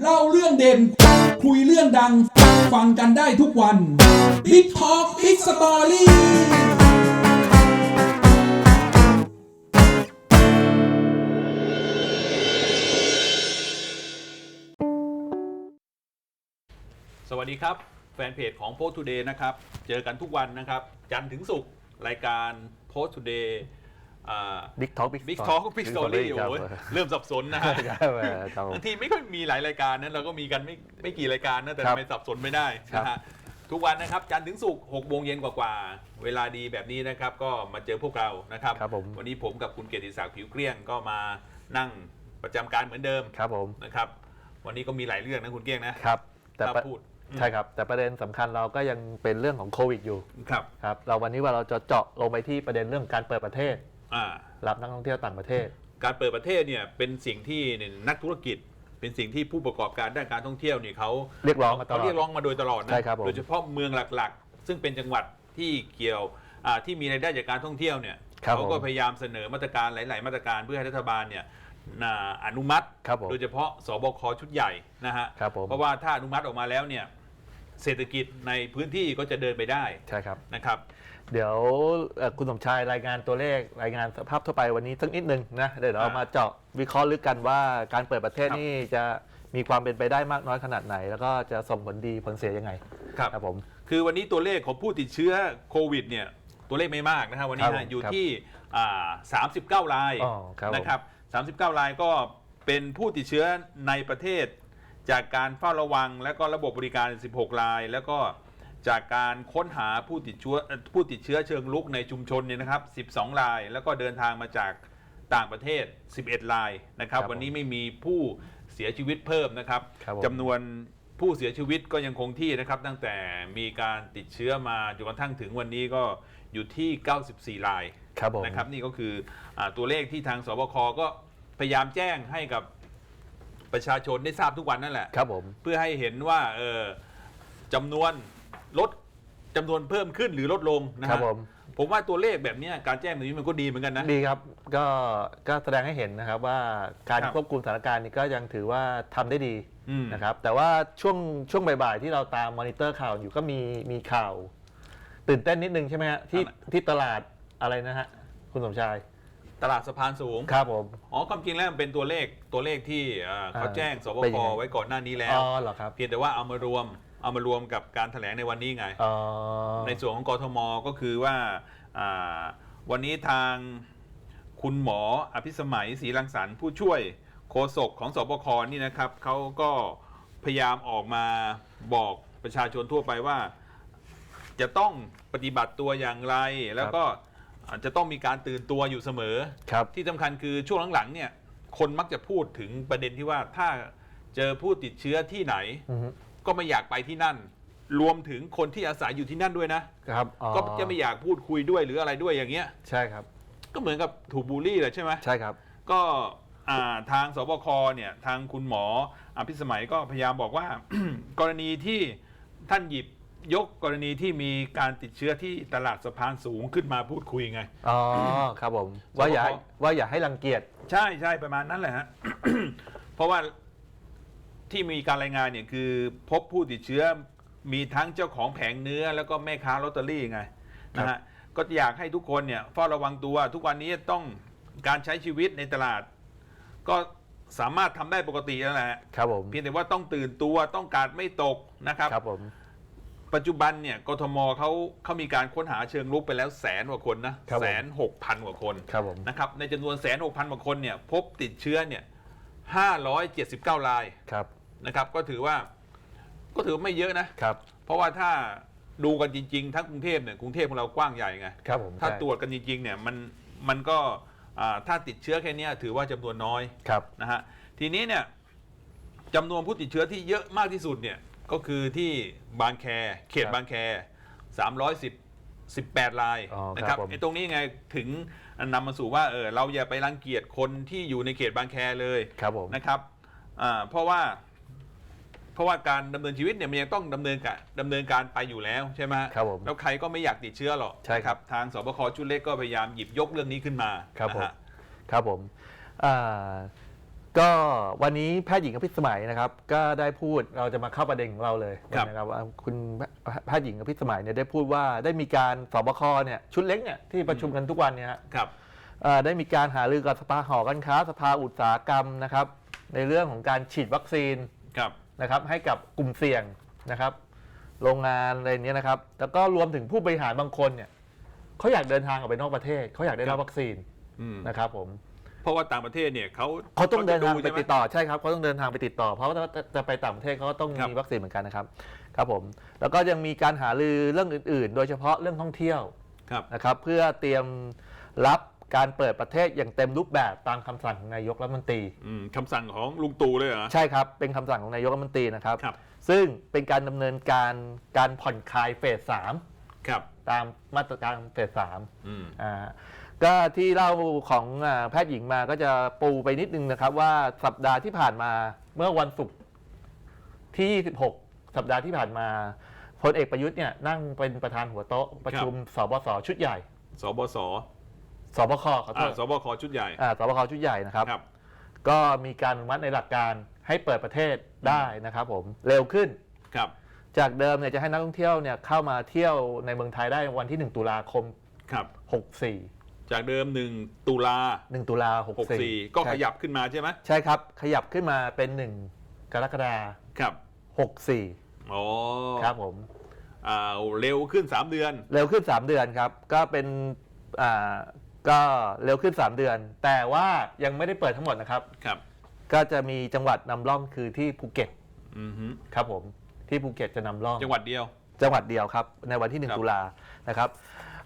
เล่าเรื่องเด่น คุยเรื่องดัง ฟังกันได้ทุกวัน Big Talk Big Story สวัสดีครับ แฟนเพจของ Post Today นะครับ เจอกันทุกวันนะครับ จันทร์ถึงศุกร์รายการ Post Today อ่าบิ๊กท็อก Big Talk Big Story โอ้ยเริ่มสับสนนะฮะครับครับผมบางทีไม่ค่อยมีหลายรายการนะเราก็มีกันไม่ไม่กี่รายการนะแต่ครัทำบไมสับสนไม่ได้ครับนะฮะทุกวันนะครับจันทร์ถึงศุกร์หกโมงเย็นกว่าๆเวลาดีแบบนี้นะครับก็มาเจอพวกเรานะครับครับผมวันนี้ผมกับคุณเกียรติศักดิ์ผิวเกลี้ยงก็มานั่งประจำการเหมือนเดิมครับผมนะครับ วันนี้ก็มีหลายเรื่องนะคุณเกลี้ยงนะครับ แต่ถ้าประพูดใช่ครับ แต่ประเด็นสำคัญเราก็ยังเป็นเรื่องของโควิดอยู่ครับครับเราวันนี้ว่าเราจะเจาะลงไปที่ประเด็นเรื่องการเปิดประเทศ อ่ารับนักท่องเที่ยวต่างประเทศ การเปิดประเทศเนี่ยเป็นสิ่งที่เนี่ยนักธุรกิจ เป็นสิ่งที่ผู้ประกอบการด้านการท่องเที่ยวเนี่ยเขาเรียกร้องมาตลอดเขาเรียกร้องมาโดยตลอดนะใช่ครับผมโดยเฉพาะเมืองหลักๆ ซึ่งเป็นจังหวัดที่เกี่ยวอ่าที่มีรายได้จากการท่องเที่ยวเนี่ยครับเขาก็ผมพยายามเสนอมาตรการหลาย ๆ มาตรการเพื่อให้รัฐบาลเนี่ยน่าอนุมัติครับผมโดยเฉพาะสบคชุดใหญ่นะฮะครับผมเพราะว่าถ้าอนุมัติออกมาแล้วเนี่ยเศรษฐกิจในพื้นที่ก็จะเดินไปได้ใช่ครับนะครับ เดี๋ยวเอ่อคุณสมชายรายงานตัวเลขรายงานสภาพทั่วไปวันนี้สักนิดนึงนะเดี๋ยวเราอ่ามมาเจาะวิเคราะห์ลึกกันว่าการเปิดประเทศครับนี่จะมีความเป็นไปได้มากน้อยขนาดไหน แล้วก็จะส่งผลดีผลเสียยังไงครับครับผม คือวันนี้ตัวเลขของผู้ติดเชื้อโควิดเนี่ยตัวเลขไม่มากนะครับวันนี้ครับนะผมอยู่ครับที่อ่า39รายอ๋อครับผมนะครับ39รายก็เป็นผู้ติดเชื้อในประเทศ จากการเฝ้าระวังและก็ระบบบริการ 16 ราย แล้วก็ จากการค้นหาผู้ติดเชื้อเอ่อผู้ติดเชื้อเชิงลุกในชุมชนเนี่ยนะครับ 12 ราย แล้วก็เดินทางมาจากต่างประเทศ 11 รายนะครับ ครับผมวันนี้ไม่มีผู้เสียชีวิตเพิ่มนะครับครับผม จำนวนผู้เสียชีวิตก็ยังคงที่นะครับ ตั้งแต่มีการติดเชื้อมาจนกระทั่งถึงวันนี้ก็อยู่ที่ 94 ราย ครับผม นะครับนี่ก็คืออาตัวเลขที่ทางสบคก็พยายามแจ้งให้กับประชาชนได้ทราบทุกวันนั่นแหละ ครับผม เพื่อให้เห็นว่าเออจำนวน ลดจำนวนเพิ่มขึ้นหรือลดลงนะครัฮะบผม ผมว่าตัวเลขแบบเนี้ยการแจ้งแบบนี้มันก็ดีเหมือนกันนะ ดีครับ ก็ก็แสดงให้เห็นนะครับว่าการครับควบคุมสถานการณ์นี้ก็ยังถือว่าทำได้ดีอืม นะครับ แต่ว่าช่วงช่วงบ่ายๆที่เราตามมอนิเตอร์ข่าวอยู่ก็มีมีข่าว ตื่นเต้นนิดนึงใช่ไหมฮะที่ที่ตลาดอะไรนะฮะคุณสมชายตลาดสะพานสูง ครับผม อ๋อความจริงแล้วมันเป็นตัวเลขตัวเลขที่เอ่อเขาอ่าแจ้งสบเป็นคยังไง ไว้ก่อนหน้านี้แล้อ๋วอเหรอครับ เพียงแต่ว่าเอามารวม เอามารวมกับการแถลงในวันนี้ไง อ๋อ ในส่วนของกทมก็คือว่าอ่า วันนี้ทางคุณหมออภิสมัยศรีรังสรรค์ผู้ช่วยโฆษกของสบคนี่นะครับเขาก็พยายามออกมาบอกประชาชนทั่วไปว่า จะต้องปฏิบัติตัวอย่างไร แล้วก็อาจจะต้องมีการตื่นตัวอยู่เสมอ ครับ ที่สำคัญคือช่วงหลังๆเนี่ยคนมักจะพูดถึงประเด็นที่ว่าถ้าเจอผู้ติดเชื้อที่ไหน อือฮึ ก็ไม่อยากไปที่นั่น รวมถึงคนที่อาศัยอยู่ที่นั่นด้วยนะ ครับอ๋อก็จะไม่อยากพูดคุยด้วยหรืออะไรด้วยอย่างเงี้ย ใช่ครับก็เหมือนกับถูกบูลลี่แหละใช่ไหม ใช่ครับ ก็อ่าทางสบคเนี่ยทางคุณหมออภิสมัยก็พยายามบอกว่า กรณีที่ท่านหยิบยกกรณีที่มีการติดเชื้อที่ตลาดสะพานสูงขึ้นมาพูดคุยไง อ๋อครับผมว่าอย่าให้ว่าอย่าให้รังเกียจ ใช่ใช่ประมาณนั้นแหละฮะ เพราะว่า ที่มีการรายงานเนี่ยคือพบผู้ติดเชื้อมีทั้งเจ้าของแผงเนื้อ แล้วก็แม่ค้าลอตเตอรี่ไงนะฮะก็อยากให้ทุกคนเนี่ยเฝ้าระวังตัว ทุกวันนี้ต้องการใช้ชีวิตในตลาด ก็สามารถทำได้ปกติแล้วแหละครับผมเพียงแต่ว่าต้องตื่นตัวต้องการไม่ตกนะครับครับผมปัจจุบันเนี่ยกทมเขาเขามีการค้นหาเชิงรุกไปแล้วแสนกว่าคนนะครับผมแสนหกพันกว่าคนครับผมนะครับในจำนวนแสนหกพันกว่าคนเนี่ยพบติดเชื้อเนี่ยห้าร้อยเจ็ดสิบเก้ารายครับ นะครับ ก็ถือว่าก็ถือว่าไม่เยอะนะครับ เพราะว่าถ้าดูกันจริง ๆ ทั้งกรุงเทพเนี่ยกรุงเทพของเรากว้างใหญ่ไงครับผมถ้าใช่ตรวจกันจริงๆเนี่ยมันมันก็อ่าถ้าติดเชื้อแค่เนี้ยถือว่าจำนวนน้อย ครับ นะฮะทีนี้เนี่ยจำนวนผู้ติดเชื้อที่เยอะมากที่สุดเนี่ยก็คือที่บางแค เขตบางแค 310 18รายอ๋อนะคครัรับบผม ไอ้ตรงนี้ไงถึงนำมาสู่ว่าเออเราอย่าไปรังเกียจคนที่อยู่ในเขตบางแคเลยครับผม นะครับอ่าเพราะว่า เพราะว่าการดำเนินชีวิตเนี่ยมันยังต้องดำเนินการดำเนินการไปอยู่แล้วใช่ไหมฮะครับผมแล้วใครก็ไม่อยากติดเชื้อหรอกใช่ครับทางสบคชุดเล็กก็พยายามหยิบยกเรื่องนี้ขึ้นมาครับนะผมฮะครับผมอ่าก็วันนี้แพทย์หญิงอภิสมัยนะครับ ก็ได้พูดเราจะมาเข้าประเด็นของเราเลยครับนะครับว่าคุณแพทย์หญิงอภิสมัยเนี่ยได้พูดว่าได้มีการสบคเนี่ยชุดเล็กเนี่ยที่ประชุมกันทุกวันเนี่ยฮะครับเอ่อได้มีการหารือกับสภาหอการค้าสภาอุตสาหกรรมนะครับ ในเรื่องของการฉีดวัคซีนครับ นะครับให้กับกลุ่มเสี่ยงนะครับโรงงานอะไรเนี้ยนะครับ แล้วก็รวมถึงผู้บริหารบางคนเนี่ยเขาอยากเดินทางออกไปนอกประเทศเขาอยากได้รับวัคซีนอืมนะครับผมเพราะว่าต่างประเทศเนี่ยเขาเขาต้องเดินทางจะไปใช่หมติดต่อใช่ครับเขาต้องเดินทางไปติดต่อ เพราะว่าจะจะไปต่างประเทศเขาก็ต้องครับมีวัคซีนเหมือนกันนะครับครับผมแล้วก็ยังมีการหารือเรื่องอื่น ๆ โดยเฉพาะเรื่องท่องเที่ยวครับนะครับเพื่อเตรียมรับ การเปิดประเทศอย่างเต็มรูปแบบตามคำสั่งของนายกรัฐมนตรี อืมคำสั่งของลุงตู่เลยเหรอ ใช่ครับ เป็นคำสั่งของนายกรัฐมนตรีนะครับ ครับ ซึ่งเป็นการดำเนินการการผ่อนคลายเฟสสามครับ ตามมาตรการเฟสสามอืม อ่าก็ที่เล่าของอ่าแพทย์หญิงมาก็จะปูไปนิดนึงนะครับ ว่าสัปดาห์ที่ผ่านมาเมื่อวันศุกร์ที่ 26 สัปดาห์ที่ผ่านมาพลเอกประยุทธ์เนี่ยนั่งเป็นประธานหัวโต๊ะประชุมสบสชุดใหญ่ สบส สบคขอโทอ่าษสบคชุดใหญ่ อ่าสบคชุดใหญ่นะครับ ครับ ก็มีการอนุมัติในหลักการให้เปิดประเทศได้นะครับผมเร็วขึ้น ครับ จากเดิมเนี่ยจะให้นักท่องเที่ยวเนี่ยเข้ามาเที่ยวในเมืองไทยได้วันที่ 1 ตุลาคม ครับ 64 จากเดิมหนึ่งตุลา 1 ตุลาหก64สี่ก็ใช่ขยับขึ้นมาใช่ไหมใช่ครับ ขยับขึ้นมาเป็น 1 กรกฎาครับ คม64อ๋อครับผม อ่าเร็วขึ้น 3 เดือน เร็วขึ้น 3 เดือนครับ ก็เป็นอ่า ก็เร็วขึ้น 3 เดือน แต่ว่ายังไม่ได้เปิดทั้งหมดนะครับ ครับ ก็จะมีจังหวัดนำร่องคือที่ภูเก็ตอือฮึครับผมที่ภูเก็ตจะนำร่อง จังหวัดเดียว จังหวัดเดียวครับ ในวันที่ ครับ 1 ตุลานะครับ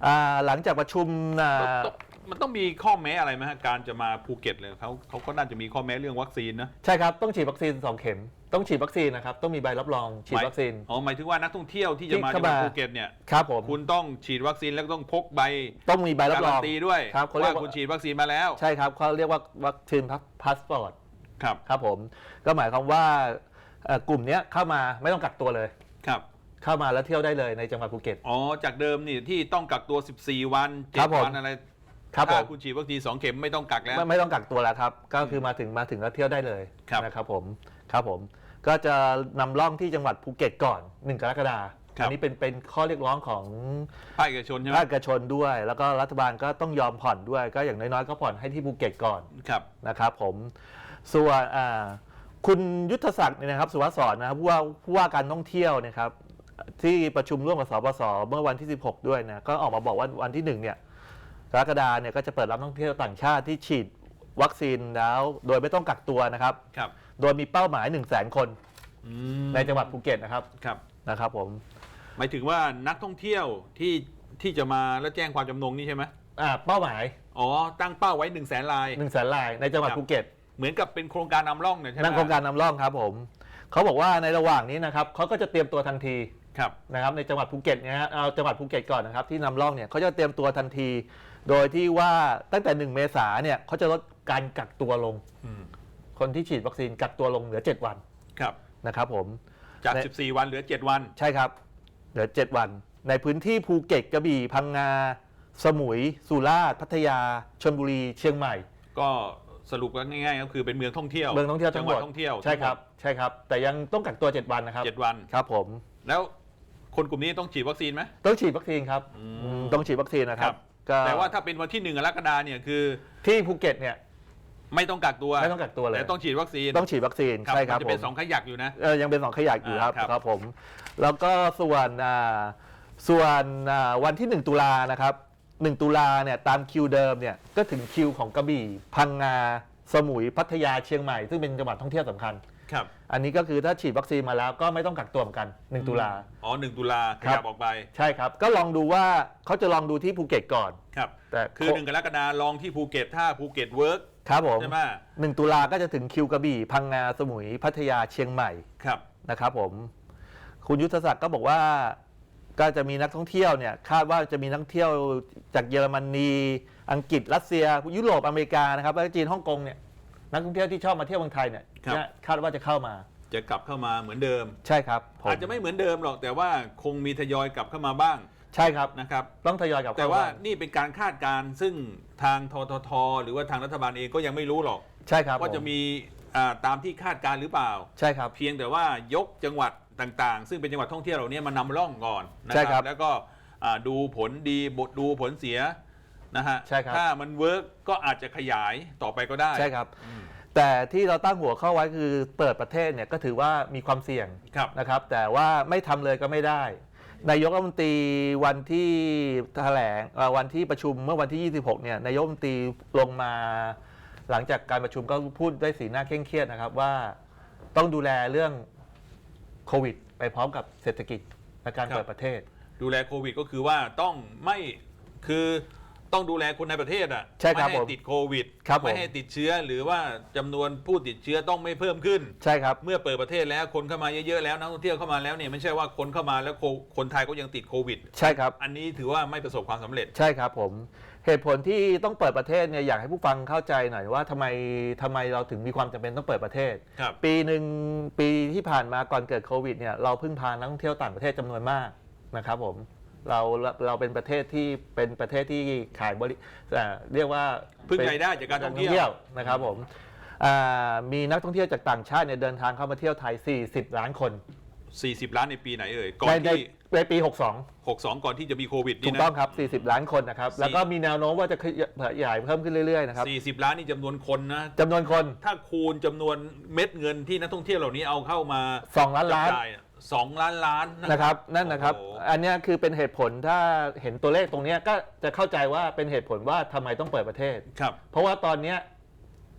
อ่าหลังจากประชุมอ่าต้องมันต้องมีข้อแม้อะไรไหมฮะการจะมาภูเก็ตเลยเขาเขาก็น่าจะมีข้อแม้เรื่องวัคซีนนะ ใช่ครับ ต้องฉีดวัคซีน 2 เข็ม ต้องฉีดวัคซีนนะครับ ต้องมีใบรับรองฉีดวัคซีน อ๋อหมายถึงว่านักท่องเที่ยวที่จะมาที่จังหวัดเข้ามา ภูเก็ตเนี่ยครับผมคุณต้องฉีดวัคซีนแล้วก็ต้องพกใบต้องมีใบรับการรัอนงตีด้วยครับเขาเรียว่ากว่า คุณฉีดวัคซีนมาแล้วใช่ครับเขาเรียกว่าวัคซีนพาสปอร์ตครับครับผม ก็หมายความว่าเอ่อกลุ่มเนี้ยเข้ามาไม่ต้องกักตัวเลย ครับเข้ามาแล้วเที่ยวได้เลยในจังหวัดภูเก็ต อ๋อจากเดิมนี่ที่ต้องกักตัว 14 วันครับผม7วันอะไรครับผถ้ามคุณฉีดวัคซีนสองเข็มไม่ต้องกักแล้ว ไม่ไม่ต้องกักตัวแล้วครับ ก็คือมาถึงมาถึงแล้วเที่ยวได้เลยครับ นะครับผม ครับผมก็จะนำร่องที่จังหวัดภูเก็ตก่อน 1 กรกฎาคมอันนี้เป็นเป็นข้อเรียกร้องของภาคเอกชนใช่ไหมภาคเอกชนด้วย แล้วก็รัฐบาลก็ต้องยอมผ่อนด้วย ก็อย่างน้อยๆก็ผ่อนให้ที่ภูเก็ตก่อน ครับ นะครับผมส่วนอ่าคุณยุทธศักดิ์เนี่ยนะครับสุวัสดิ์สอนนะครับผู้ว่าผู้ว่าการท่องเที่ยวเนะครับที่ประชุมร่วมกับสปสเมื่อวันที่ 16 ด้วยนะก็ออกมาบอกว่าวันที่1เนี่ยกรกฎาเนี่ยก็จะเปิดรับนักท่องเที่ยวต่างชาติที่ฉีดวัคซีนแล้ว โดยไม่ต้องกักตัวนะครับ ครับ โดยมีเป้าหมาย1 0 0 0 0แคนอืมในจังหวัดภูเก็ตนะครับครับ นะครับผมหมายถึงว่านักท่องเที่ยวที่ที่จะมาแล้วแจ้งความจำนงนี่ใช่ไหมอ่าเป้าหมายอ๋อ ตั้งเป้าไว้1นึ่งแสนลาย 1 0 0 0 0แรายในจังหวัดครับ ภูเก็ต เหมือนกับเป็นโครงการนำร่องเนี่ยใช่ไหมนั่งโครงการนำร่องครับผมเขาบอกว่าในระหว่างนี้นะครับเขาก็จะเตรียมตัวทันทีครับ นะครับในจังหวัดภูเก็ตเนี่ยฮะเอาจังหวัดภูเก็ตก่อนนะครับที่นำร่องเนี่ยเขาจะเตรียมตัวทันที โดยที่ว่าตั้งแต่ 1 เมษาเนี่ยเขาจะลดการกักตัวลง อืม คนที่ฉีดวัคซีนกักตัวลงเหลือ 7 วันครับ นะครับผม จาก ใน 14 วันเหลือ 7 วัน ใช่ครับ เหลือ 7 วัน ในพื้นที่ภูเก็ตกระบี่พังงา สมุย สุราษฎร์พัทยาชลบุรีเชียงใหม่ ก็สรุปกันง่ายๆก็คือเป็นเมืองท่องเที่ยวเมืองท่องเที่ยวจัทั้งงหหวัมดดท่องเที่ยวใช่ครับ ใช่ครับ แต่ยังต้องกักตัว 7 วันนะครับเจ็ดวัน ครับผม แล้วคนกลุ่มนี้ต้องฉีดวัคซีนไหม ต้องฉีดวัคซีนครับอืมอืมต้องฉีดวัคซีนนะครัครับบก็แต่ว่าถ้าเป็นวันที่หนึ่งกรกฎาเนี่ยคือที่ภูเก็ตเนี่ย ไม่ต้องกักตัวไม่ต้องกักตัวเลย แต่ต้องฉีดวัคซีนต้องฉีดวัคซีนครับใช่ครับมันจะเป็นผมสองขยักอยู่นะเออยังเป็นสองขยักอยู่ครับอ่าครับครับผม แล้วก็ส่วนอ่าส่วนอ่าวันที่ 1 ตุลานะครับ1ตุลาเนี่ยตามคิวเดิมเนี่ยก็ถึงคิวของกระบี่ พังงา สมุยพัทยาเชียงใหม่ ซึ่งเป็นจังหวัดท่องเที่ยวสำคัญครับอันนี้ก็คือถ้าฉีดวัคซีนมาแล้วก็ไม่ต้องกักตัวเหมือนกัน 1 ตุลาอ๋อหนึ่งตุลาขครับยับออกไปใช่ครับ ก็ลองดูว่าเขาจะลองดูที่ภูเก็ตก่อนครับแต่คือหนึ่งกรกฎาลองที่ภูเก็ตถ้าภูเก็ตเวิร์ก ครับผมใช่ไหมหนึ่งตุลาก็จะถึงคิวกระบี่ พังงาสมุยพัทยาเชียงใหม่ครับนะครับผม คุณยุทธศักดิ์ก็บอกว่าก็จะมีนักท่องเที่ยวเนี่ยคาดว่าจะมีนักท่องเที่ยวจากเยอรมนีอังกฤษรัสเซีย ยุโรปอเมริกานะครับแล้วก็จีนฮ่องกงเนี่ยนักท่องเที่ยวที่ชอบมาเที่ยวเมืองไทยเนี่ยเนี่ยคาดว่าจะเข้ามาจะกลับเข้ามาเหมือนเดิม ใช่ครับผอาจจะไม่เหมือนเดิมหรอกแต่ว่าคงมีทยอยกลับเข้ามาบ้าง ใช่ครับนะครับ ต้องทยอยกลับแต่เข้ว่าบ้งนี่เป็นการคาดการณ์ซึ่งทางททท หรือว่าทางรัฐบาลเองก็ยังไม่รู้หรอกใช่ครับว่าจะผมีอ่าตามที่คาดการณ์หรือเปล่า ใช่ครับ เพียงแต่ว่ายกจังหวัดต่างๆ ซึ่งเป็นจังหวัดท่องเที่ยวเหล่านี้มานำร่องก่อนนะใช่คครัรับแล้วก็อ่าดูผลดีบทดูผลเสียนะฮะใช่ครับ ถ้ามันเวิร์กก็อาจจะขยายต่อไปก็ได้ ใช่ครับ อืม แต่ที่เราตั้งหัวเข้าไว้คือเปิดประเทศเนี่ยก็ถือว่ามีความเสี่ยงครับ นะครับ แต่ว่าไม่ทำเลยก็ไม่ได้ นายกรัฐมนตรีวันที่แถลงเอ่อวันที่ประชุมเมื่อวันที่ 26 เนี่ยนายกรัฐมนตรีลงมา หลังจากการประชุมก็พูดด้วยสีหน้าเคร่งเครียดนะครับว่าต้องดูแลเรื่องโควิด ไปพร้อมกับเศรษฐกิจและการครับ เปิดประเทศ ดูแลโควิดก็คือว่าต้องไม่คือ ต้องดูแลคนในประเทศอะใช่ครับไม่ให้ผมติดโควิดครับผม ไม่ให้ติดเชื้อหรือว่าจำนวนผู้ติดเชื้อต้องไม่เพิ่มขึ้น ใช่ครับ เมื่อเปิดประเทศแล้วคนเข้ามาเยอะๆแล้วนักท่องเที่ยวเข้ามาแล้วเนี่ยไม่ใช่ว่าคนเข้ามาแล้วโคคนไทยก็ยังติดโควิด ใช่ครับ อันนี้ถือว่าไม่ประสบความสำเร็จ ใช่ครับผม เหตุผลที่ต้องเปิดประเทศเนี่ยอยากให้ผู้ฟังเข้าใจหน่อยว่าทำไมทำไมเราถึงมีความจำเป็นต้องเปิดประเทศ ครับ ปีหนึ่งปีที่ผ่านมาก่อนเกิดโควิดเนี่ยเราพึ่งพานักท่องเที่ยวต่างประเทศจำนวนมากนะครับผม เราเราเป็นประเทศที่เป็นประเทศที่ขายบริเอ่อเรียกว่าพึ่งรายได้จากการท่องเที่ยวนะครับผมอ่ามีนักท่องเที่ยวจากต่างชาติเนี่ยเดินทางเข้ามาเที่ยวไทย 40 ล้านคน 40 ล้านในปีไหนเอ่ย ก่อในนในที่ ในปี 62 62 ก่อนที่จะมีโควิดถูนี่กนะต้องครับ 40 ล้านคนนะครับ สี่ แล้วก็มีแนวโน้มว่าจะขยายเพิ่มขึ้นเรื่อยๆนะครับ40 ล้านนี่จำนวนคนนะ จำนวนคน ถ้าคูณจำนวนเม็ดเงินที่นักท่องเที่ยวเหล่านี้เอาเข้ามา2ล้านล้าน จับจ่ย สองล้านล้าน นะครับนั่นนะครับ โอ้โห อันเนี้ยคือเป็นเหตุผลถ้าเห็นตัวเลขตรงเนี้ยก็จะเข้าใจว่าเป็นเหตุผลว่าทำไมต้องเปิดประเทศ ครับเพราะว่าตอนเนี้ย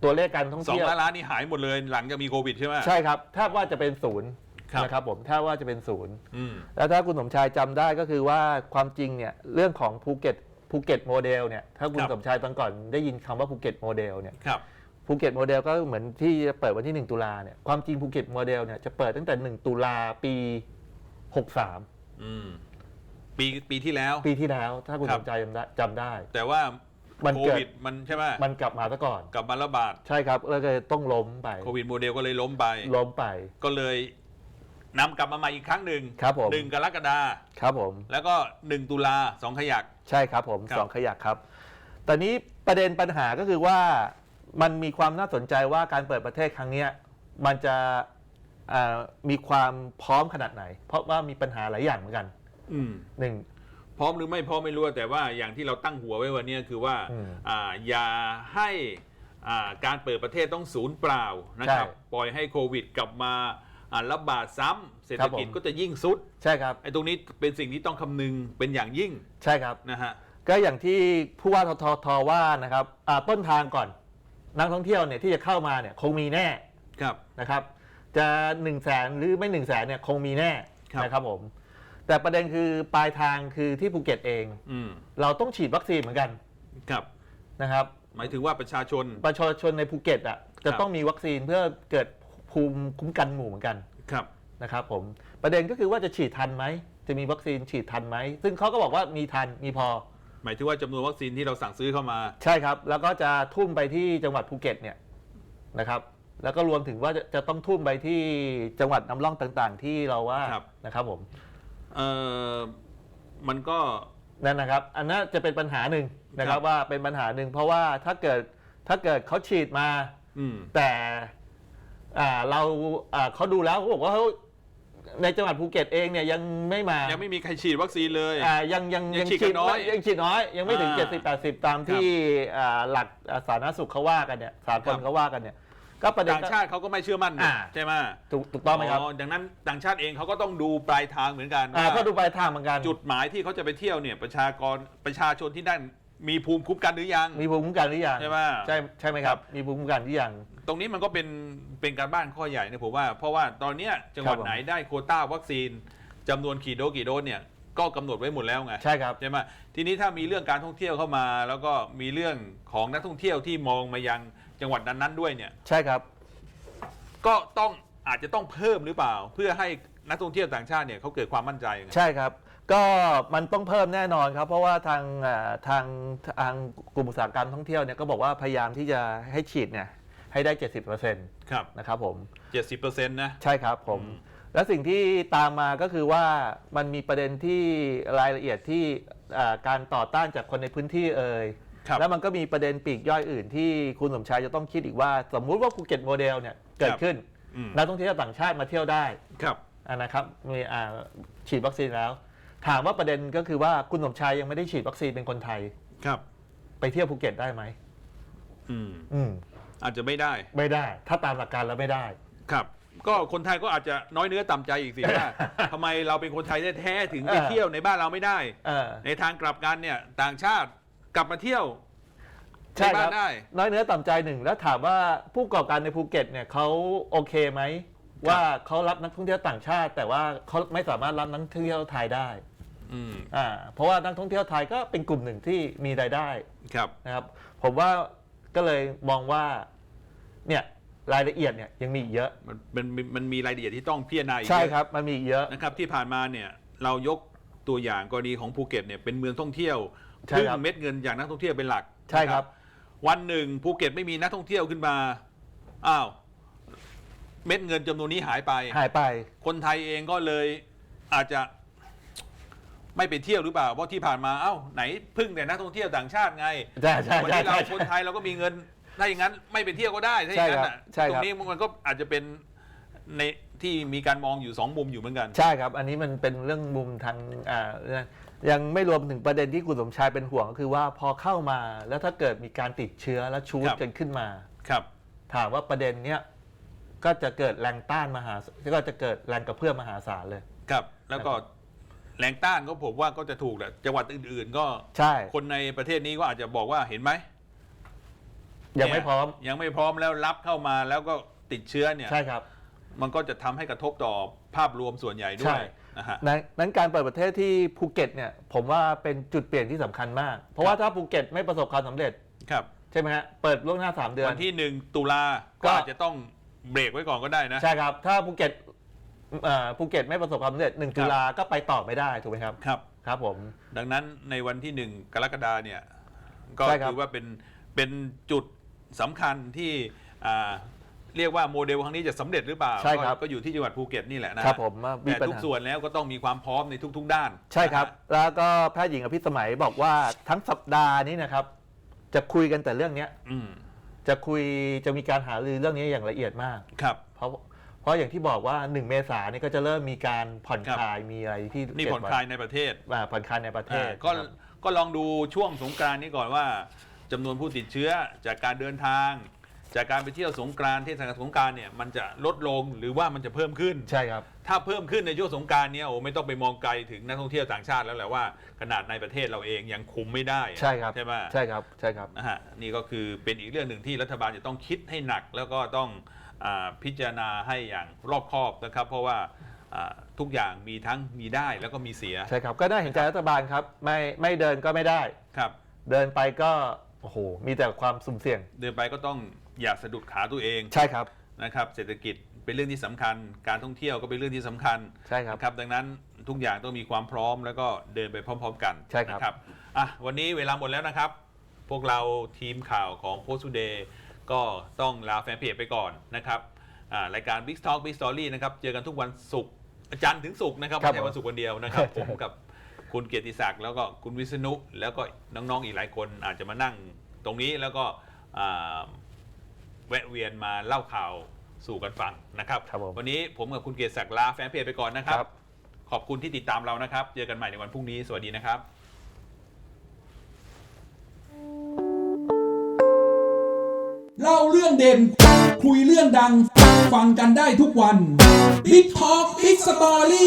ตัวเลขการท่องสองเที่ยวล้านล้านนี่หายหมดเลยหลังจากมีโควิดใช่ไหม ใช่ครับถ้าว่าจะเป็นศูนย์ครับ นะครับผมถ้าว่าจะเป็นศูนย์ อืม แล้วถ้าคุณสมชายจำได้ก็คือว่าความจริงเนี่ยเรื่องของภูเก็ตภูเก็ตโมเดลเนี่ยถ้าคุณครับ สมชายตอนก่อนได้ยินคำว่าภูเก็ตโมเดลเนี่ยครับ ภูเก็ตโมเดลก็เหมือนที่จะเปิดวันที่ 1 ตุลาเนี่ยความจริงภูเก็ตโมเดลเนี่ยจะเปิดตั้งแต่ 1 ตุลาปี 63 อืมปีปีที่แล้ว ปีที่แล้ว ถ้าคุณครัสบมชายจำได้จำได้ แต่ว่ามันโคเกิด วิดมันใช่ไหมมันกลับมาซะก่อน กลับมาระบาดใช่ครับแล้วก็ต้องล้มไปโควิดโมเดลก็เลยล้มไป ล้มไป ก็เลยนำกลับมาใหม่อีกครั้งหนึ่งครับผม หนึ่งกรกฎาครับผม แล้วก็หนึ่งตุลาสองขยัก ใช่ครับผมครับ สองขยักครับ ตอนนี้ประเด็นปัญหาก็คือว่า มันมีความน่าสนใจว่าการเปิดประเทศครั้งเนี้ยมันจะอ่ามีความพร้อมขนาดไหน เพราะว่ามีปัญหาหลายอย่างเหมือนกันอืมหนึ่งพร้อมหรือไม่พร้อมไม่รู้แต่ว่าอย่างที่เราตั้งหัวไว้วันนี้คือว่าอืมอ่าอย่าให้อ่าการเปิดประเทศต้องศูนย์เปล่านะครับใช่ปล่อยให้โควิดกลับมาอ่าระบาดซ้ำเศรษฐกิจครับผมก็จะยิ่งสุด ใช่ครับไอ้ตรงนี้เป็นสิ่งที่ต้องคำนึงเป็นอย่างยิ่ง ใช่ครับนะฮะก็อย่างที่ผู้ว่าทททว่านะครับอ่าต้นทางก่อน นักท่องเที่ยวเนี่ยที่จะเข้ามาเนี่ยคงมีแน่ครับ นะครับ จะ1นึ่งแสนหรือไม่1นึ่งแสนเนี่ยคงมีแน่ครับ นะครับผม แต่ประเด็นคือปลายทางคือที่ภูเก็ตเอง อืมเราต้องฉีดวัคซีนเหมือนกันครับ นะครับ หมายถึงว่าประชาชน ประชาชนในภูเก็ตอะจะครับ ต้องมีวัคซีนเพื่อเกิดภูมิคุ้มกันหมู่เหมือนกันครับ นะครับผมประเด็นก็คือว่าจะฉีดทันไหมจะมีวัคซีนฉีดทันไหมซึ่งเขาก็บอกว่ามีทันมีพอ หมายถึงว่าจำนวนวัคซีนที่เราสั่งซื้อเข้ามา ใช่ครับ แล้วก็จะทุ่มไปที่จังหวัดภูเก็ตเนี่ยนะครับ แล้วก็รวมถึงว่าจะจะต้องทุ่มไปที่จังหวัดน้ำร่องต่างๆ ที่เราว่าครับ นะครับผมเอ่อมันก็ นั่นนะครับ อันนั้นจะเป็นปัญหาหนึ่งนะคครัรับบ ว่าเป็นปัญหาหนึ่งเพราะว่าถ้าเกิดถ้าเกิดเขาฉีดมา อืม แต่อ่าเราอ่าเขาดูแล้วเขาบอกว่าเขา ในจังหวัดภูเก็ตเองเนี่ยยังไม่มายังไม่มีใครฉีดวัคซีนเลย อ่ายังยังยังฉีดกันน้อยยังฉีดน้อย ยังไม่ถึง อ่า70 80 ตามที่อ่าหลักอ่าสาธารณสุขเขาว่ากันเนี่ยสากครัลบเขาว่ากันเนี่ย ก็ประเด็นต่างชาติเขาก็ไม่เชื่อมั่นอ่า ใช่ไหมถูกถูกต้องไหมครับดังนั้นต่างชาติเองเขาก็ต้องดูปลายทางเหมือนกันอ่าว่าก็ดูปลายทางเหมือนกัน จุดหมายที่เขาจะไปเที่ยวเนี่ยประชากรประชาชนที่นั่น มีภูมิคุ้มกันหรือยัง มีภูมิคุ้มกันหรือยังใช่ไหม ใช่ใช่ไหมครับ มีภูมิคุ้มกันหรือยัง ตรงนี้มันก็เป็นเป็นการบ้านข้อใหญ่นะผมว่า เพราะว่าตอนเนี้ยจังหวัดครับผม ไหนได้โควต้าวัคซีนจำนวนกี่โดสกี่โดสเนี่ยก็กำหนดไว้หมดแล้วไง ใช่ครับ ใช่ไหมทีนี้ถ้ามีเรื่องการท่องเที่ยวเข้ามา แล้วก็มีเรื่องของนักท่องเที่ยวที่มองมายังจังหวัดนั้นๆด้วยเนี่ย ใช่ครับ ก็ต้องอาจจะต้องเพิ่มหรือเปล่า เพื่อให้นักท่องเที่ยวต่างชาติเนี่ยเขาเกิดความมั่นใจไง ใช่ครับ ก็มันต้องเพิ่มแน่นอนครับ เพราะว่าทางอ่าทางทางกลุ่มอุตสาหกรรมท่องเที่ยวเนี่ยก็บอกว่าพยายามที่จะให้ฉีดเนี่ยให้ได้ 70%นครับะครับผมเจ็ดสิบเปอร์เซ็นต์นะ ใช่ครับผมอืมและสิ่งที่ตามมาก็คือว่ามันมีประเด็นที่รายละเอียดที่อ่าการต่อต้านจากคนในพื้นที่เอ่ยครับ แล้วมันก็มีประเด็นปลีกย่อยอื่นที่คุณสมชายจะต้องคิดอีกว่า สมมุติว่าภูเก็ตโมเดลเนี่ยเกิดขึ้นอืมนักท่องเที่ยวต่างชาติมาเที่ยวได้ครับ อะนะครับมีอ่าฉีดวัคซีนแล้ว ถามว่าประเด็นก็คือว่าคุณสมชายยังไม่ได้ฉีดวัคซีนเป็นคนไทย ครับไปเที่ยวภูเก็ตได้ไหมอืมอืมอาจจะไม่ได้ไม่ได้ ถ้าตามหลักการแล้วไม่ได้ ครับ ก็คนไทยก็อาจจะน้อยเนื้อต่ำใจอีกสิว่า ทำไมเราเป็นคนไทยแท้ๆถึงไปเออเที่ยวในบ้านเราไม่ได้ เออในทางกลับกันเนี่ย ต่างชาติกลับมาเที่ยวในใช่คบ้ารันบได้ น้อยเนื้อต่ำใจหนึ่งแล้วถามว่าผู้ประกอบการในภูเก็ตเนี่ยเขาโอเคไหม ว่าเขารับนักท่องเที่ยวต่างชาติ แต่ว่าเขาไม่สามารถรับนักท่องเที่ยวไทยได้อืมอ่าเพราะว่านักท่องเที่ยวไทยก็เป็นกลุ่มหนึ่งที่มีรายได้ครับ นะครับ ผมว่าก็เลยมองว่าเนี่ยรายละเอียดเนี่ยยังมีอีกเยอะ มันมันมันมันมีรายละเอียดที่ต้องพิจารณาอีกใช่เยอะครับมันมีอีกเยอะ นะครับที่ผ่านมาเนี่ยเรายกตัวอย่างกรณีของภูเก็ตเนี่ยเป็นเมืองท่องเที่ยวใช่พึ่งครับ เม็ดเงินจากนักท่องเที่ยวเป็นหลักใช่ครับ นะวันหนึ่งภูเก็ตไม่มีนักท่องเที่ยวขึ้นมาอ้าว เม็ดเงินจำนวนนี้หายไป หายไป คนไทยเองก็เลยอาจจะไม่ไปเที่ยวหรือเปล่า เพราะที่ผ่านมาเอ้าไหนพึ่งแต่นักท่องเที่ยวต่างชาติไงใช่ใช่วันใช่นี้เราใช่ คนไทยเราก็มีเงินถ้าอย่างนั้นไม่ไปเที่ยวก็ได้ถ้าอย่างนั้นน่ะใช่ครับ ตรงนี้มันก็อาจจะเป็นในที่มีการมองอยู่สองมุมอยู่เหมือนกัน ใช่ครับ อันนี้มันเป็นเรื่องมุมทางอ่าเรื่องยังไม่รวมถึงประเด็นที่คุณสมชายเป็นห่วงก็คือว่าพอเข้ามาแล้วถ้าเกิดมีการติดเชื้อและชูดครับ กันขึ้นมา ครับ ถามว่าประเด็นเนี้ย ก็จะเกิดแรงต้านมหาก็จะเกิดแรงกระเพื่อมมหาศาลเลย ครับ แล้วก็แรงต้านก็ผมว่าก็จะถูกแหละจังหวัดอื่น ๆ ก็ใช่ คนในประเทศนี้ก็อาจจะบอกว่าเห็นไหมยังไม่พร้อม ยังไม่พร้อมแล้วรับเข้ามาแล้วก็ติดเชื้อเนี่ยใช่ครับ มันก็จะทำให้กระทบต่อภาพรวมส่วนใหญ่ด้ใช่วยนะฮะนั้นนั้นการเปิดประเทศที่ภูเก็ตเนี่ยผมว่าเป็นจุดเปลี่ยนที่สำคัญมาก เพราะว่าถ้าภูเก็ตไม่ประสบความสำเร็จครับ ใช่ไหมฮะเปิดล่วงหน้า 3 เดือนวันที่หนึ่งตุลาก็ก็อาจจะต้อง เบรกไว้ก่อนก็ได้นะ ใช่ครับ ถ้าภูเก็ตเอ่อภูเก็ตไม่ประสบความสำเร็จหนึ่งครับตุลาก็ไปต่อไม่ได้ถูกไหมครับ ครับ ครับผม ดังนั้นในวันที่หนึ่งกรกฎาเนี่ย ก็ใช่ครับ ถือว่าเป็นเป็นจุดสำคัญที่อ่าเรียกว่าโมเดลครั้งนี้จะสำเร็จหรือเปล่าใช่ครับ ก็ก็อยู่ที่จังหวัดภูเก็ตนี่แหละนะฮะครับผมว่ามีแต่ปัญทุกหา ส่วนแล้วก็ต้องมีความพร้อมในทุก ๆ ด้านใช่ครับ นะฮะ แล้วก็แพทย์หญิงอภิสมัยบอกว่าทั้งสัปดาห์นี้นะครับ จะคุยกันแต่เรื่องเนี้ยอืม จะคุยจะมีการหารือเรื่องนี้อย่างละเอียดมาก ครับ เพราะเพราะอย่างที่บอกว่า 1 เมษายนนี่ก็จะเริ่มมีการผ่อนครับคลายมีอะไรที่นี่ผ่อนคลายในประเทศอ่าผ่อนคลายในประเทศอ่าก็ครับก็ลองดูช่วงสงกรานต์นี้ก่อนว่าจำนวนผู้ติดเชื้อจากการเดินทาง จากการไปเที่ยวสงกรานต์เทศกาลสงกรานต์เนี่ยมันจะลดลงหรือว่ามันจะเพิ่มขึ้น ใช่ครับ ถ้าเพิ่มขึ้นในช่วงสงกรารเนี่ยโอ้ไม่ต้องไปมองไกลถึงนักท่องเที่ยวต่างชาติแล้วแหละว่าขนาดในประเทศเราเองยังคุมไม่ได้ใช่ครับใช่ไหมใช่ครับใช่ครับนะฮะนี่ก็คือเป็นอีกเรื่องหนึ่งที่รัฐบาลจะต้องคิดให้หนัก แล้วก็ต้องอาพิจารณาให้อย่างรอบคอบนะครับ เพราะว่าอ่าทุกอย่างมีทั้งมีได้แล้วก็มีเสียใช่ครับ ก็น่าเห็นใจรัฐบาลครับ ไม่ไม่เดินก็ไม่ได้ ครับ เดินไปก็โอ้โหมีแต่ความสุ่มเสี่ยง เดินไปก็ต้อง อย่าสะดุดขาตัวเองใช่ครับ นะครับ เศรษฐกิจเป็นเรื่องที่สำคัญ การท่องเที่ยวก็เป็นเรื่องที่สำคัญใช่ครับนะครับ ดังนั้นทุกอย่างต้องมีความพร้อมแล้วก็เดินไปพร้อม ๆ กันใช่ครับ นะอะวันนี้เวลาหมดแล้วนะครับ พวกเราทีมข่าวของ Post Today ก็ต้องลาแฟนเพจไปก่อนนะครับอ่ารายการ Big Talk Big Story นะครับ เจอกันทุกวันศุกร์จันทร์ถึงศุกร์นะครับครัไม่บใช่วันศุกร์วันเดียวนะครับผมกับคุณเกียรติศักดิ์แล้วก็คุณวิษณุแล้วก็น้องๆอีกหลายคนอาจจะมานั่งตรงนี้แล้วก็อ่า แวะเวียนมาเล่าข่าวสู่กันฟังนะครับครับผมวันนี้ผมกับคุณเกียรติศักดิ์ลาแฟนเพจไปก่อนนะครับ ครับ ขอบคุณที่ติดตามเรานะครับ เจอกันใหม่ในวันพรุ่งนี้สวัสดีนะครับเล่าเรื่องเด่น คุยเรื่องดัง ฟังกันได้ทุกวัน Big Talk Big Story